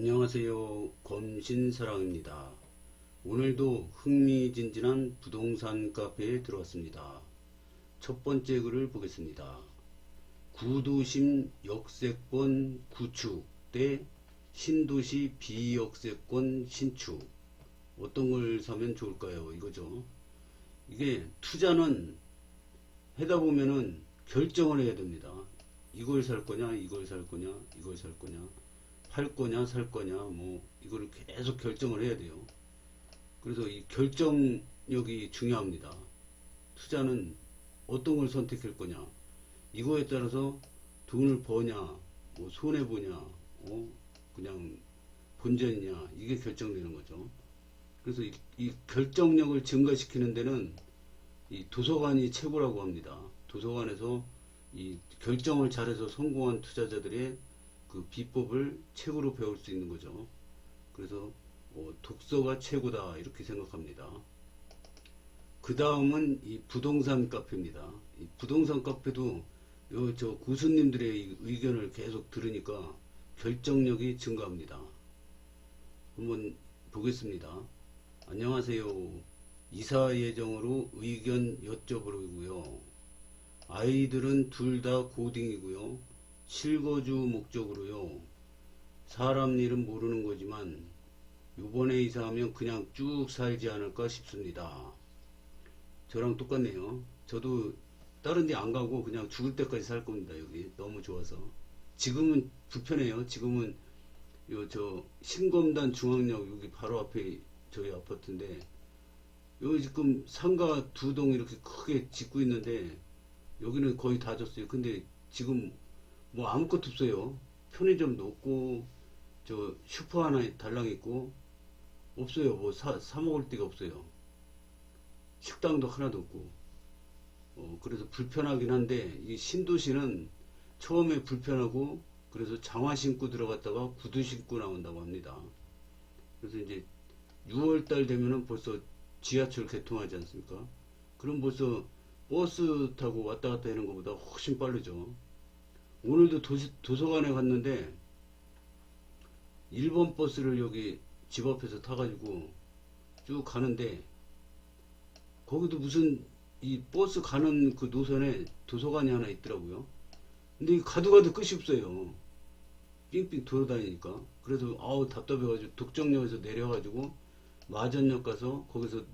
안녕하세요. 검신사랑입니다. 오늘도 흥미진진한 부동산 카페에 들어왔습니다. 첫 번째 글을 보겠습니다. 구도심 역세권 구축 대 신도시 비역세권 신축. 어떤 걸 사면 좋을까요? 이거죠. 이게 투자는 해다 보면은 결정을 해야 됩니다. 이걸 살 거냐, 이걸 살 거냐, 이걸 살 거냐, 팔 거냐, 살 거냐, 뭐, 이거를 계속 결정을 해야 돼요. 그래서 이 결정력이 중요합니다. 투자는 어떤 걸 선택할 거냐, 이거에 따라서 돈을 버냐, 뭐, 손해 보냐, 어, 그냥 본전이냐, 이게 결정되는 거죠. 그래서 이, 이 결정력을 증가시키는 데는 이 도서관이 최고라고 합니다. 도서관에서 이 결정을 잘해서 성공한 투자자들의 그 비법을 책으로 배울 수 있는 거죠. 그래서 어, 독서가 최고다 이렇게 생각합니다. 그 다음은 이 부동산 카페입니다. 이 부동산 카페도 요 저 고수님들의 이 의견을 계속 들으니까 결정력이 증가합니다. 한번 보겠습니다. 안녕하세요. 이사 예정으로 의견 여쭤보려고요. 아이들은 둘 다 고딩이고요. 실거주 목적으로요. 사람 일은 모르는 거지만 요번에 이사하면 그냥 쭉 살지 않을까 싶습니다. 저랑 똑같네요. 저도 다른 데 안 가고 그냥 죽을 때까지 살 겁니다. 여기 너무 좋아서. 지금은 불편해요. 지금은 요 저 신검단 중앙역 여기 바로 앞에 저희 아파트인데 여기 지금 상가 두 동 이렇게 크게 짓고 있는데 여기는 거의 다 졌어요. 근데 지금 뭐 아무것도 없어요. 편의점도 없고 저 슈퍼 하나 달랑 있고 없어요. 뭐 사 사 먹을 데가 없어요. 식당도 하나도 없고 어, 그래서 불편하긴 한데 이 신도시는 처음에 불편하고 그래서 장화 신고 들어갔다가 구두 신고 나온다고 합니다. 그래서 이제 6월달 되면은 벌써 지하철 개통하지 않습니까? 그럼 벌써 버스 타고 왔다 갔다 하는 것보다 훨씬 빠르죠. 오늘도 도시, 도서관에 갔는데 1번 버스를 여기 집 앞에서 타가지고 쭉 가는데 거기도 무슨 이 버스 가는 그 노선에 도서관이 하나 있더라고요. 근데 이 가도 가도 끝이 없어요. 삥삥 돌아다니니까. 그래서 아우 답답해가지고 독정역에서 내려가지고 마전역 가서 거기서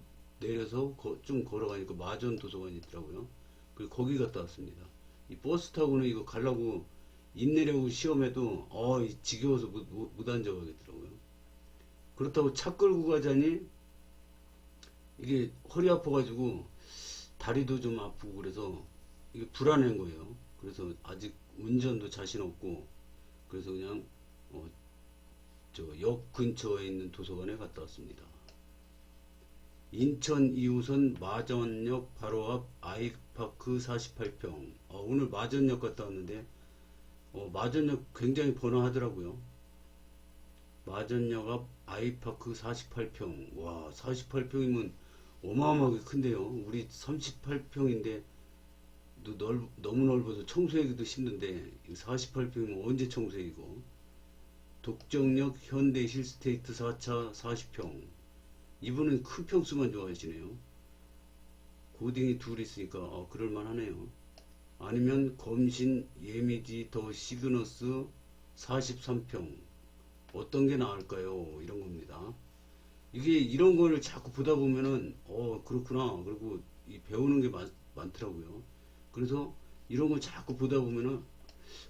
내려서 거- 좀 걸어가니까 마전 도서관이 있더라고요. 그래서 거기 갔다 왔습니다. 이 버스 타고는 이거 가려고 인내려고 시험해도 어이 지겨워서 못, 못, 못 앉아가겠더라고요. 그렇다고 차 끌고 가자니 이게 허리 아파가지고 다리도 좀 아프고 그래서 이게 불안한 거예요. 그래서 아직 운전도 자신 없고 그래서 그냥 어, 저역 근처에 있는 도서관에 갔다 왔습니다. 인천 2호선 마전역 바로 앞 아이 파크 48평. 어, 오늘 마전역 갔다 왔는데 어, 마전역 굉장히 번화하더라고요. 마전역 앞 아이파크 48평. 와, 48평이면 어마어마하게 큰데요. 우리 38평인데 넓, 너무 넓어서 청소하기도 힘든데 48평이면 언제 청소이고 독정역 현대 힐스테이트 4차 40평 이분은 큰 평수만 좋아하시네요 고딩이 둘 있으니까 어, 그럴만 하네요. 아니면 검신 예미지 더 시그너스 43평. 어떤 게 나을까요? 이런 겁니다. 이게 이런 거를 자꾸 보다 보면은 어 그렇구나. 그리고 이 배우는 게 많, 많더라고요. 그래서 이런 걸 자꾸 보다 보면은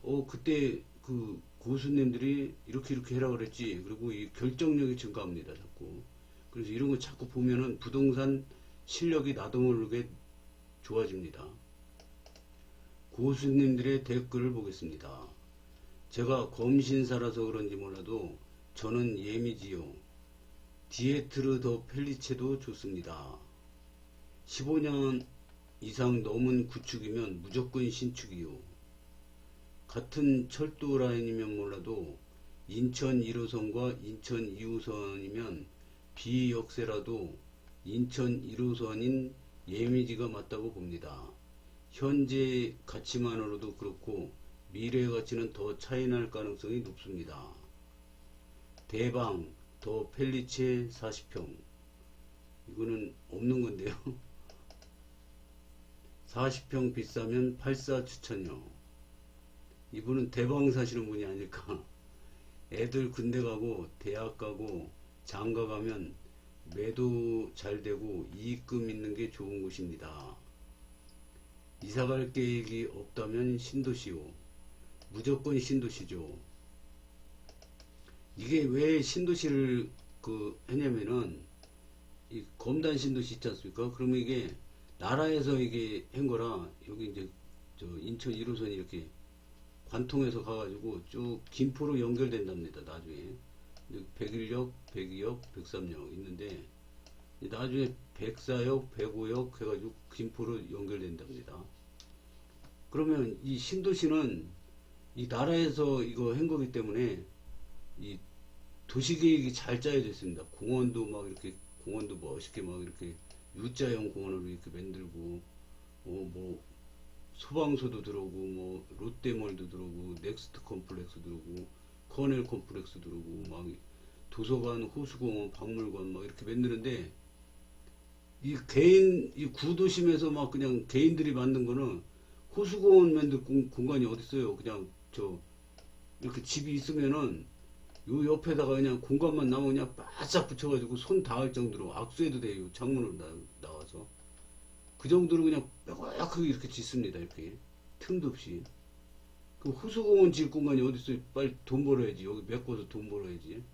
어 그때 그 고수님들이 이렇게 이렇게 해라 그랬지. 그리고 이 결정력이 증가합니다 자꾸. 그래서 이런 거 자꾸 보면은 부동산 실력이 나도 모르게 좋아집니다. 고수님들의 댓글을 보겠습니다. 제가 검신사라서 그런지 몰라도 저는 예미지요. 디에트르 더 펠리체도 좋습니다. 15년 이상 넘은 구축이면 무조건 신축이요. 같은 철도 라인이면 몰라도 인천 1호선과 인천 2호선이면 비역세라도 인천 1호선인 예미지가 맞다고 봅니다. 현재 가치만으로도 그렇고 미래 가치는 더 차이 날 가능성이 높습니다. 대방 더 펠리체 40평 이거는 없는 건데요 40평 비싸면 84 추천요 이분은 대방 사시는 분이 아닐까 애들 군대 가고 대학 가고 장가 가면 매도 잘 되고 이익금 있는 게 좋은 곳입니다 이사 갈 계획이 없다면 신도시요 무조건 신도시죠 이게 왜 신도시를 그 했냐면은 이 검단 신도시 있지 않습니까? 그러면 이게 나라에서 이게 한 거라 여기 이제 저 인천 1호선이 이렇게 관통해서 가가지고 쭉 김포로 연결된답니다. 나중에 근데 백일역, 백이역, 백삼역 있는데 나중에 백사역, 백오역 해가지고 김포로 연결된답니다. 그러면 이 신도시는 이 나라에서 이거 한 거기 때문에 이 도시 계획이 잘 짜여져 있습니다. 공원도 막 이렇게 공원도 멋있게 막 이렇게 U자형 공원으로 이렇게 만들고 어 뭐 소방서도 들어오고 뭐 롯데몰도 들어오고 넥스트 컴플렉스 들어오고 커넬 컴플렉스 들어오고 막 도서관, 호수공원, 박물관 막 이렇게 만드는데 이 개인 이 구도심에서 막 그냥 개인들이 만든 거는 호수공원 만들 공, 공간이 어디 있어요? 그냥 저 이렇게 집이 있으면은 요 옆에다가 그냥 공간만 나오면 그냥 바싹 붙여가지고 손 닿을 정도로 악수해도 돼요. 창문으로 나, 나와서. 그 정도로 그냥 뾰족하게 이렇게 짓습니다. 이렇게. 틈도 없이. 그 호수공원 질 공간이 어딨어요? 빨리 돈 벌어야지. 여기 메꿔서 돈 벌어야지.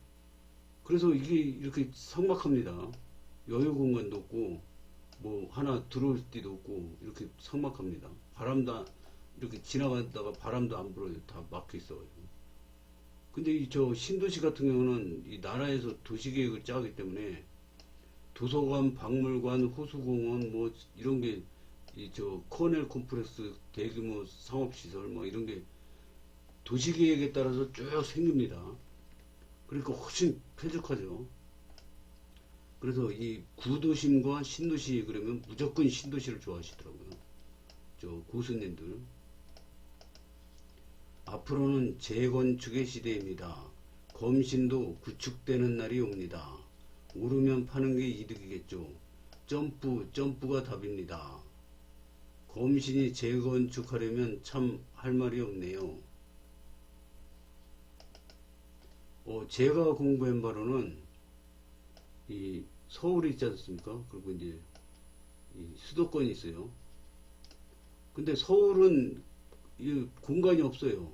그래서 이게 이렇게 삭막합니다. 여유 공간도 없고, 뭐 하나 들어올 데도 없고, 이렇게 삭막합니다. 바람도, 안- 이렇게 지나가다가 바람도 안 불어요. 다 막혀 있어가지고. 근데 이 저 신도시 같은 경우는 이 나라에서 도시계획을 짜기 때문에 도서관, 박물관, 호수공원 뭐 이런 게 이 저 커넬 콤플렉스 대규모 상업시설 뭐 이런 게 도시계획에 따라서 쭉 생깁니다. 그러니까 훨씬 쾌적하죠. 그래서 이 구도심과 신도시 그러면 무조건 신도시를 좋아하시더라고요. 저 고수님들. 앞으로는 재건축의 시대입니다. 검신도 구축되는 날이 옵니다. 오르면 파는 게 이득이겠죠. 점프, 점프가 답입니다. 검신이 재건축하려면 참 할 말이 없네요. 어, 제가 공부한 바로는 이 서울이 있지 않습니까? 그리고 이제 이 수도권이 있어요. 근데 서울은 이 공간이 없어요.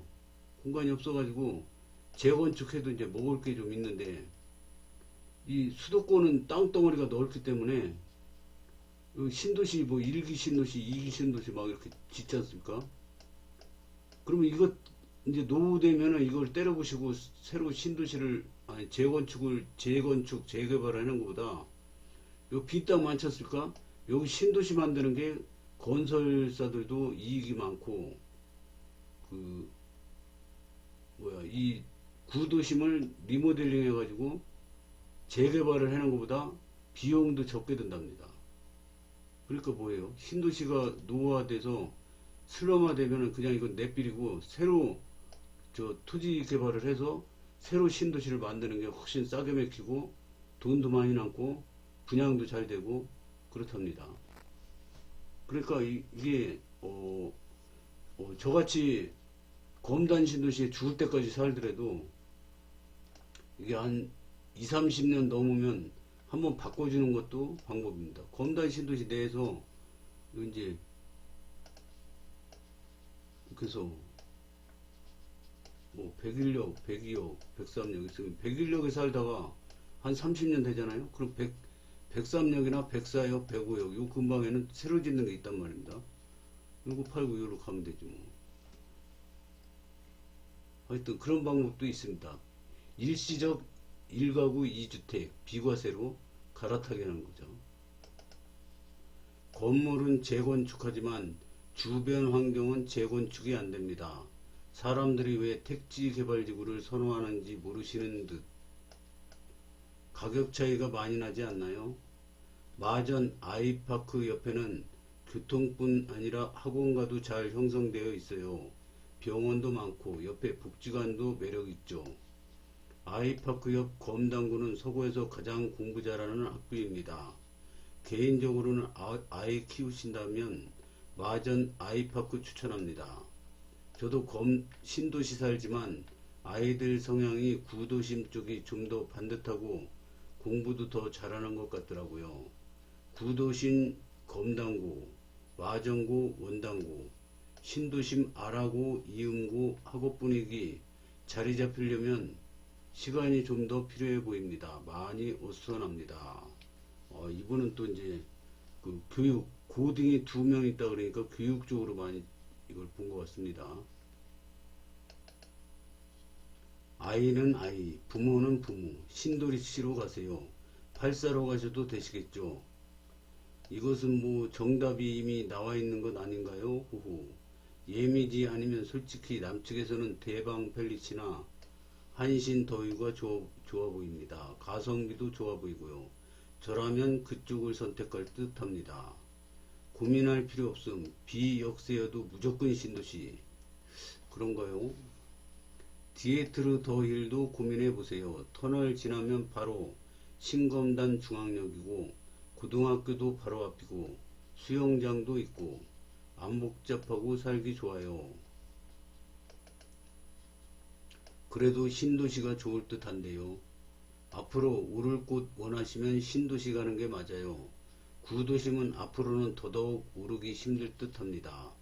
공간이 없어가지고 재건축해도 이제 먹을 게 좀 있는데 이 수도권은 땅덩어리가 넓기 때문에 이 신도시 뭐 1기 신도시, 2기 신도시 막 이렇게 짓지 않습니까? 그러면 이거 이제 노후되면은 이걸 때려부시고 새로 신도시를 아니 재건축을 재건축 재개발을 하는 것보다 요 빈땅 않습니까? 여기 신도시 만드는 게 건설사들도 이익이 많고 그 뭐야 이 구도심을 리모델링 해가지고 재개발을 하는 것보다 비용도 적게 든답니다. 그러니까 뭐예요? 신도시가 노후화돼서 슬럼화되면은 그냥 이건 내비리고 새로 저 토지 개발을 해서 새로 신도시를 만드는 게 훨씬 싸게 맥히고 돈도 많이 남고 분양도 잘 되고 그렇답니다. 그러니까 이, 게 어, 어, 저같이 검단 신도시에 죽을 때까지 살더라도 이게 한 2, 30년 넘으면 한번 바꿔주는 것도 방법입니다. 검단 신도시 내에서 이제 그래서 뭐 백일역, 백이역, 백삼역 있으면 백일역에 살다가 한 30년 되잖아요. 그럼 백 백삼역이나 백사역, 백오역 요 근방에는 새로 짓는 게 있단 말입니다. 요거 팔고 요로 가면 되죠. 뭐. 하여튼 그런 방법도 있습니다. 일시적 1가구 2주택 비과세로 갈아타게 하는 거죠. 건물은 재건축하지만 주변 환경은 재건축이 안 됩니다. 사람들이 왜 택지 개발지구를 선호하는지 모르시는 듯 가격 차이가 많이 나지 않나요? 마전 아이파크 옆에는 교통뿐 아니라 학원가도 잘 형성되어 있어요. 병원도 많고 옆에 복지관도 매력 있죠. 아이파크 옆 검당구는 서구에서 가장 공부 잘하는 학교입니다. 개인적으로는 아, 아이 키우신다면 마전 아이파크 추천합니다. 저도 검 신도시 살지만 아이들 성향이 구도심 쪽이 좀 더 반듯하고 공부도 더 잘하는 것 같더라고요. 구도심 검당구, 마전구 원당구, 신도심 아라구 이음구 학업 분위기 자리 잡히려면 시간이 좀 더 필요해 보입니다. 많이 어수선합니다. 어, 이분은 또 이제 그 교육 고딩이 두 명 있다 그러니까 교육 쪽으로 많이 이걸 본 것 같습니다. 아이는 아이, 부모는 부모, 신도리 씨로 가세요. 팔사로 가셔도 되시겠죠. 이것은 뭐 정답이 이미 나와 있는 것 아닌가요? 후후. 예미지 아니면 솔직히 남측에서는 대방 펠리치나 한신 더위가 좋아, 좋아 보입니다. 가성비도 좋아 보이고요. 저라면 그쪽을 선택할 듯 합니다. 고민할 필요 없음. 비역세여도 무조건 신도시. 그런가요? 디에트르 더 힐도 고민해 보세요. 터널 지나면 바로 신검단 중앙역이고 고등학교도 바로 앞이고 수영장도 있고 안 복잡하고 살기 좋아요. 그래도 신도시가 좋을 듯 한데요. 앞으로 오를 곳 원하시면 신도시 가는 게 맞아요. 구도심은 앞으로는 더더욱 오르기 힘들 듯 합니다.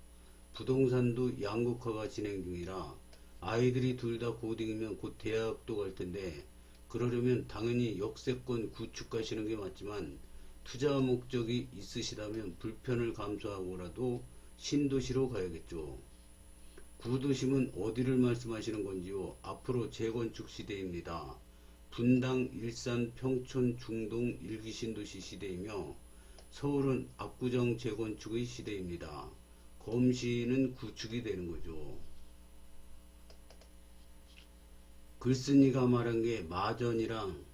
부동산도 양극화가 진행 중이라 아이들이 둘 다 고딩이면 곧 대학도 갈 텐데 그러려면 당연히 역세권 구축 가시는 게 맞지만 투자 목적이 있으시다면 불편을 감수하고라도 신도시로 가야겠죠. 구도심은 어디를 말씀하시는 건지요? 앞으로 재건축 시대입니다. 분당, 일산, 평촌, 중동 일기 신도시 시대이며 서울은 압구정 재건축의 시대입니다. 검시는 구축이 되는 거죠. 글쓴이가 말한 게 마전이랑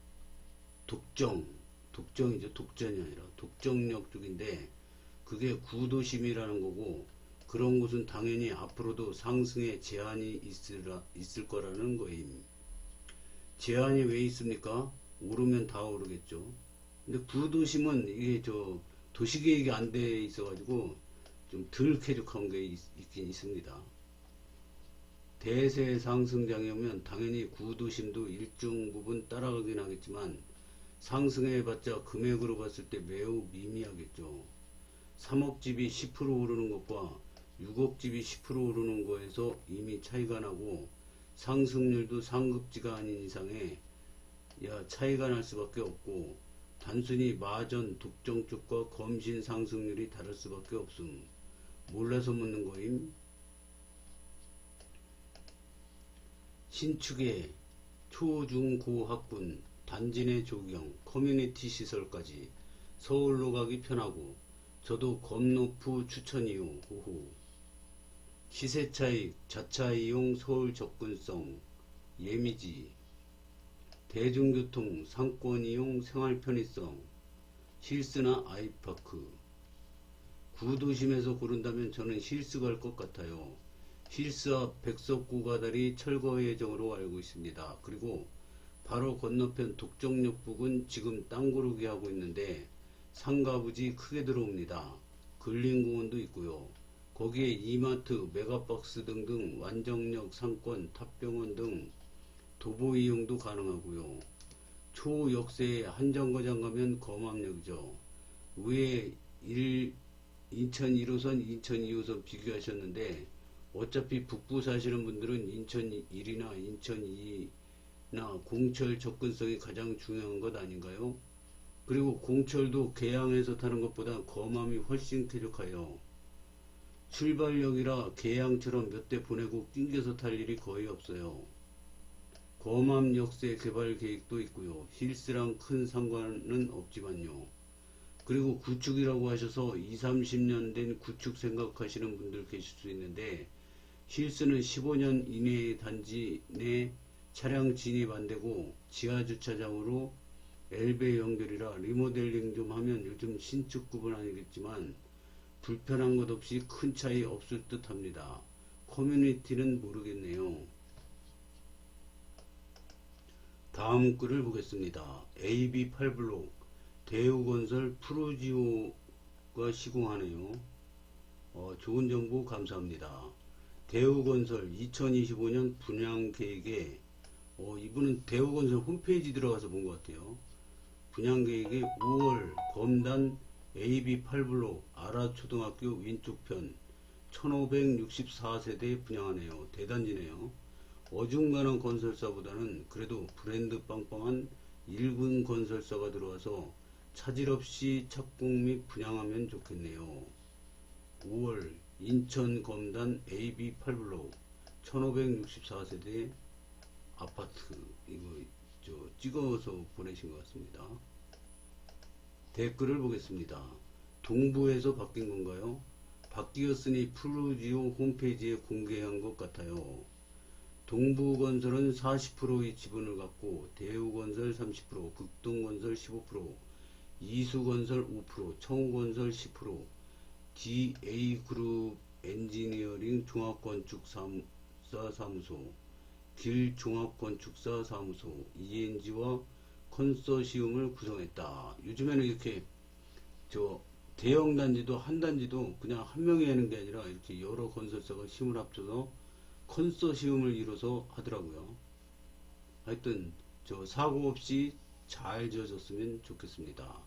독정, 독정이죠. 독전이 아니라 독정역 쪽인데 그게 구도심이라는 거고 그런 곳은 당연히 앞으로도 상승에 제한이 있으라, 있을 거라는 거임. 제한이 왜 있습니까? 오르면 다 오르겠죠. 근데 구도심은 이게 저 도시계획이 안 돼 있어가지고 좀 덜 쾌적한 게 있, 있긴 있습니다. 대세 상승장에 오면 당연히 구도심도 일정 부분 따라가긴 하겠지만 상승해봤자 금액으로 봤을 때 매우 미미하겠죠. 3억 집이 10% 오르는 것과 6억 집이 10% 오르는 거에서 이미 차이가 나고 상승률도 상급지가 아닌 이상에 야 차이가 날 수밖에 없고 단순히 마전 독점 쪽과 검신 상승률이 다를 수밖에 없음. 몰라서 묻는 거임. 신축의 초중고 학군, 단지 내 조경, 커뮤니티 시설까지 서울로 가기 편하고 저도 검노프 추천이요. 후후. 시세 차익, 자차 이용 서울 접근성, 예미지, 대중교통, 상권 이용, 생활 편의성, 실스나 아이파크. 구도심에서 고른다면 저는 실스 갈 것 같아요. 실스 앞 백석구 가 다리 철거 예정으로 알고 있습니다. 그리고 바로 건너편 독정역 부근 지금 땅 고르기 하고 있는데 상가 부지 크게 들어옵니다. 근린공원도 있고요. 거기에 이마트, 메가박스 등등 완정역 상권, 탑병원 등 도보 이용도 가능하고요. 초역세에 한정거장 가면 검암역이죠. 위에 1, 인천 1호선, 인천 2호선 비교하셨는데 어차피 북부 사시는 분들은 인천 1이나 인천 2나 공철 접근성이 가장 중요한 것 아닌가요? 그리고 공철도 계양에서 타는 것보다 검암이 훨씬 쾌적해요. 출발역이라 계양처럼 몇 대 보내고 낑겨서 탈 일이 거의 없어요. 검암 역세 개발 계획도 있고요. 힐스랑 큰 상관은 없지만요. 그리고 구축이라고 하셔서 2, 30년 된 구축 생각하시는 분들 계실 수 있는데 힐스는 15년 이내의 단지 내 차량 진입 안 되고 지하 주차장으로 엘베 연결이라 리모델링 좀 하면 요즘 신축급은 아니겠지만 불편한 것 없이 큰 차이 없을 듯 합니다. 커뮤니티는 모르겠네요. 다음 글을 보겠습니다. AB8블록 대우건설 프로지오가 시공하네요. 어, 좋은 정보 감사합니다. 대우건설 2025년 분양 계획에 어, 이분은 대우건설 홈페이지 들어가서 본 것 같아요. 분양 계획에 5월 검단 AB8블록 아라초등학교 왼쪽편 1564세대 분양하네요. 대단지네요. 어중간한 건설사보다는 그래도 브랜드 빵빵한 1군 건설사가 들어와서 차질 없이 착공 및 분양하면 좋겠네요. 5월 인천 검단 AB8블록 1564세대 아파트 이거 저 찍어서 보내신 것 같습니다. 댓글을 보겠습니다. 동부에서 바뀐 건가요? 바뀌었으니 프로지오 홈페이지에 공개한 것 같아요. 동부건설은 40%의 지분을 갖고 대우건설 30%, 극동건설 15%, 이수건설 5%, 청우건설 10%, DA그룹 엔지니어링 종합건축사 사무소, 길종합건축사 사무소, ENG와 컨소시움을 구성했다. 요즘에는 이렇게 저 대형 단지도 한 단지도 그냥 한 명이 하는 게 아니라 이렇게 여러 건설사가 힘을 합쳐서 컨소시움을 이뤄서 하더라고요. 하여튼 저 사고 없이 잘 지어졌으면 좋겠습니다.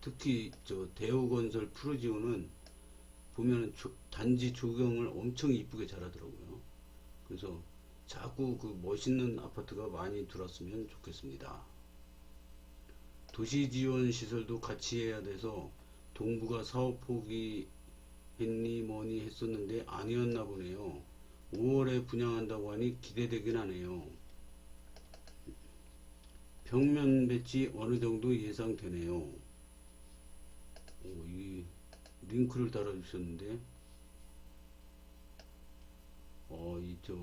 특히 저 대우건설 프로지오는 보면은 조- 단지 조경을 엄청 이쁘게 잘하더라고요. 그래서 자꾸 그 멋있는 아파트가 많이 들었으면 좋겠습니다. 도시 지원 시설도 같이 해야 돼서 동부가 사업 포기 했니 뭐니 했었는데 아니었나 보네요. 5월에 분양한다고 하니 기대되긴 하네요. 벽면 배치 어느 정도 예상되네요. 오, 이 링크를 달아주셨는데, 어, 이, 저,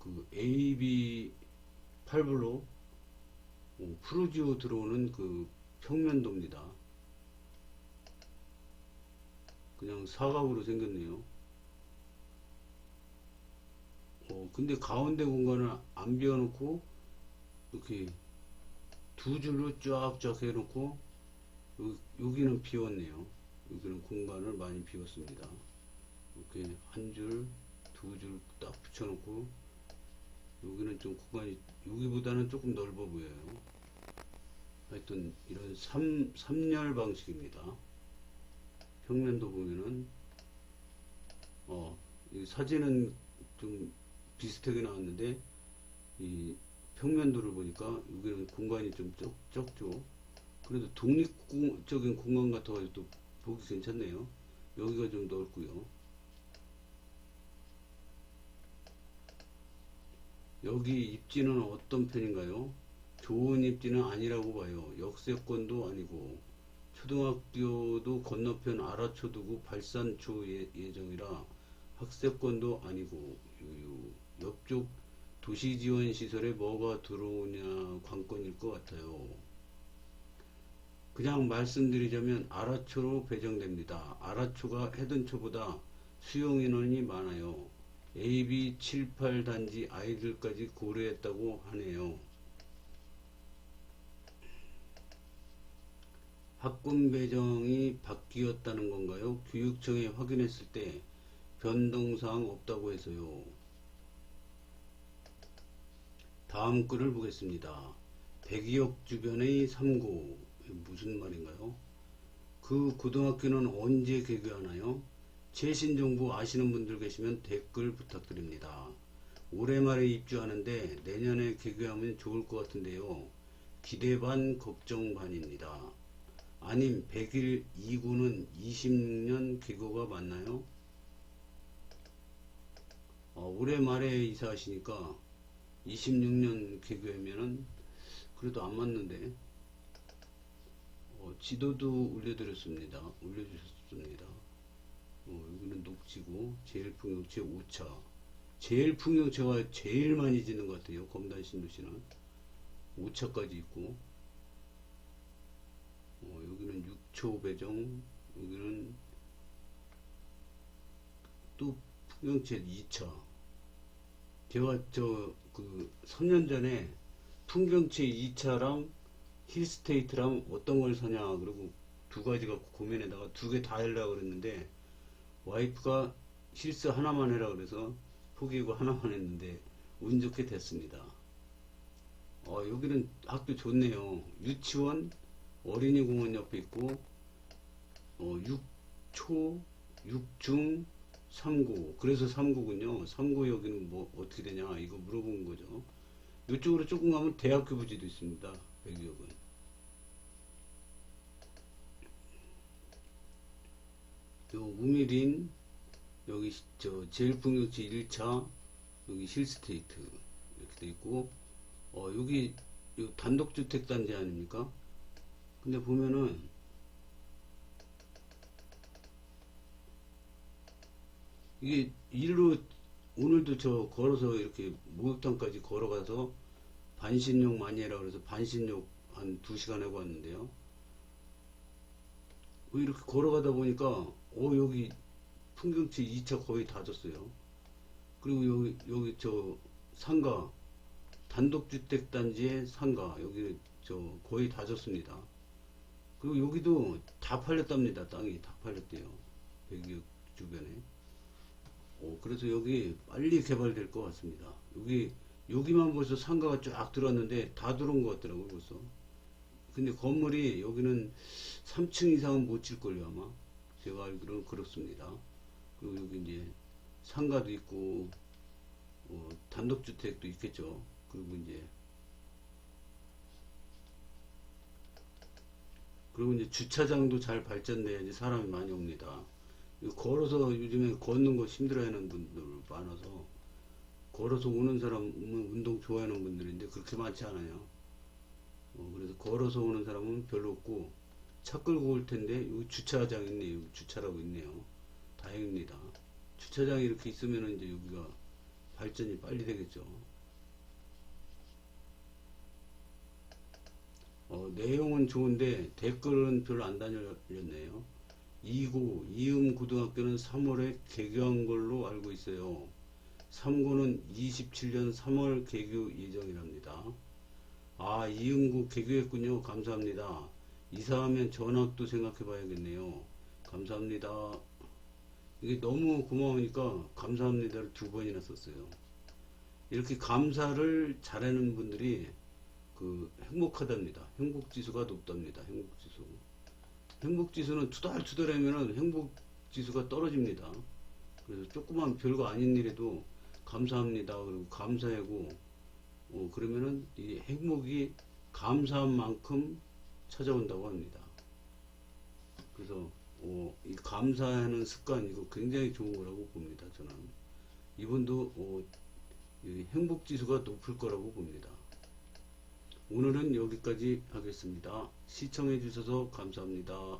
그, AB 8블로, 프로지오 들어오는 그 평면도입니다. 그냥 사각으로 생겼네요. 어, 근데 가운데 공간을 안 비워놓고, 이렇게 두 줄로 쫙쫙 해놓고, 요- 여기는 비웠네요. 여기는 공간을 많이 비웠습니다. 이렇게 한 줄, 두 줄 딱 붙여놓고, 여기는 좀 공간이, 여기보다는 조금 넓어 보여요. 하여튼, 이런 삼, 삼열 방식입니다. 평면도 보면은, 어, 이 사진은 좀 비슷하게 나왔는데, 이 평면도를 보니까 여기는 공간이 좀 적, 적죠. 그래도 독립적인 공간 같아가지고 또 보기 괜찮네요. 여기가 좀 넓고요. 여기 입지는 어떤 편인가요? 좋은 입지는 아니라고 봐요. 역세권도 아니고 초등학교도 건너편 아라초두고 발산초 예, 예정이라 학세권도 아니고 요, 요 옆쪽 도시지원 시설에 뭐가 들어오냐 관건일 것 같아요. 그냥 말씀드리자면 아라초로 배정됩니다. 아라초가 해든초보다 수용 인원이 많아요. AB 78 단지 아이들까지 고려했다고 하네요. 학군 배정이 바뀌었다는 건가요? 교육청에 확인했을 때 변동사항 없다고 해서요. 다음 글을 보겠습니다. 백이역 주변의 3고 무슨 말인가요? 그 고등학교는 언제 개교하나요? 최신 정보 아시는 분들 계시면 댓글 부탁드립니다. 올해 말에 입주하는데 내년에 개교하면 좋을 것 같은데요. 기대 반 걱정 반입니다. 아님 100일 2구는 26년 개교가 맞나요? 어, 올해 말에 이사하시니까 26년 개교하면은 그래도 안 맞는데 어, 지도도 올려드렸습니다. 올려주셨습니다. 어, 여기는 녹지고 제일 풍경채 5차 제일 풍경채가 제일 많이 짓는 것 같아요. 검단 신도시는 5차까지 있고 어, 여기는 6초 배정 여기는 또 풍경채 2차 제가 저그 3년 전에 풍경치 2차랑 힐스테이트랑 어떤 걸 사냐 그리고 두 가지 갖고 고민에다가 두 개 다 하려고 그랬는데 와이프가 힐스 하나만 해라 그래서 포기하고 하나만 했는데 운 좋게 됐습니다. 어, 여기는 학교 좋네요. 유치원, 어린이 공원 옆에 있고, 어, 6초, 6중, 3구. 그래서 3구군요. 3구 여기는 뭐 어떻게 되냐 이거 물어본 거죠. 이쪽으로 조금 가면 대학교 부지도 있습니다. 백역은. 요 우미린 여기 시- 저 제일풍경치 1차 여기 힐스테이트 이렇게 돼 있고 어 여기 요 단독주택 단지 아닙니까? 근데 보면은 이게 일로 오늘도 저 걸어서 이렇게 목욕탕까지 걸어가서 반신욕 많이 해라 그래서 반신욕 한 2시간 하고 왔는데요. 어, 이렇게 걸어가다 보니까 어 여기 풍경치 2차 거의 다 졌어요. 그리고 여기 여기 저 상가 단독주택 단지의 상가 여기 저 거의 다 졌습니다. 그리고 여기도 다 팔렸답니다. 땅이 다 팔렸대요. 백역 주변에. 어, 그래서 여기 빨리 개발될 것 같습니다. 여기 여기만 벌써 상가가 쫙 들어왔는데 다 들어온 것 같더라고요. 벌써. 근데 건물이 여기는 3층 이상은 못 질걸요 아마. 제가 알기로는 그렇습니다. 그리고 여기 이제 상가도 있고 어, 단독주택도 있겠죠. 그리고 이제 그리고 이제 주차장도 잘 발전돼야지 사람이 많이 옵니다. 걸어서 요즘에 걷는 거 힘들어하는 분들 많아서 걸어서 오는 사람은 운동 좋아하는 분들인데 그렇게 많지 않아요. 어, 그래서 걸어서 오는 사람은 별로 없고 차 끌고 올 텐데 여기 주차장 있네요. 주차라고 있네요. 다행입니다. 주차장이 이렇게 있으면 이제 여기가 발전이 빨리 되겠죠. 어, 내용은 좋은데 댓글은 별로 안 달렸네요. 이고 이음 고등학교는 3월에 개교한 걸로 알고 있어요. 3고는 27년 3월 개교 예정이랍니다. 아, 이음고 개교했군요. 감사합니다. 이사하면 전학도 생각해 봐야겠네요. 감사합니다. 이게 너무 고마우니까 감사합니다를 두 번이나 썼어요. 이렇게 감사를 잘하는 분들이 그 행복하답니다. 행복 지수가 높답니다. 행복 지수. 행복지수는 투덜투덜하면은 행복지수가 떨어집니다. 그래서 조그만 별거 아닌 일에도 감사합니다. 그리고 감사하고 어, 그러면은 이 행복이 감사한 만큼 찾아온다고 합니다. 그래서 어, 이 감사하는 습관 이거 굉장히 좋은 거라고 봅니다. 저는 이분도 어, 이 행복 지수가 높을 거라고 봅니다. 오늘은 여기까지 하겠습니다. 시청해 주셔서 감사합니다.